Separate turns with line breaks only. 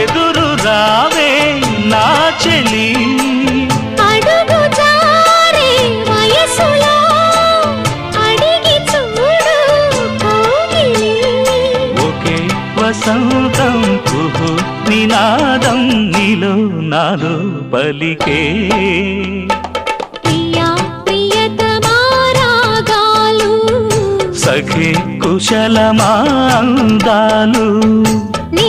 ఎదురు రావే నా చెలి. ఒకే వసంతం కుహు నినాదం నీలో నాలో పలికే. సఖి కుశలమాందాలు.
నీ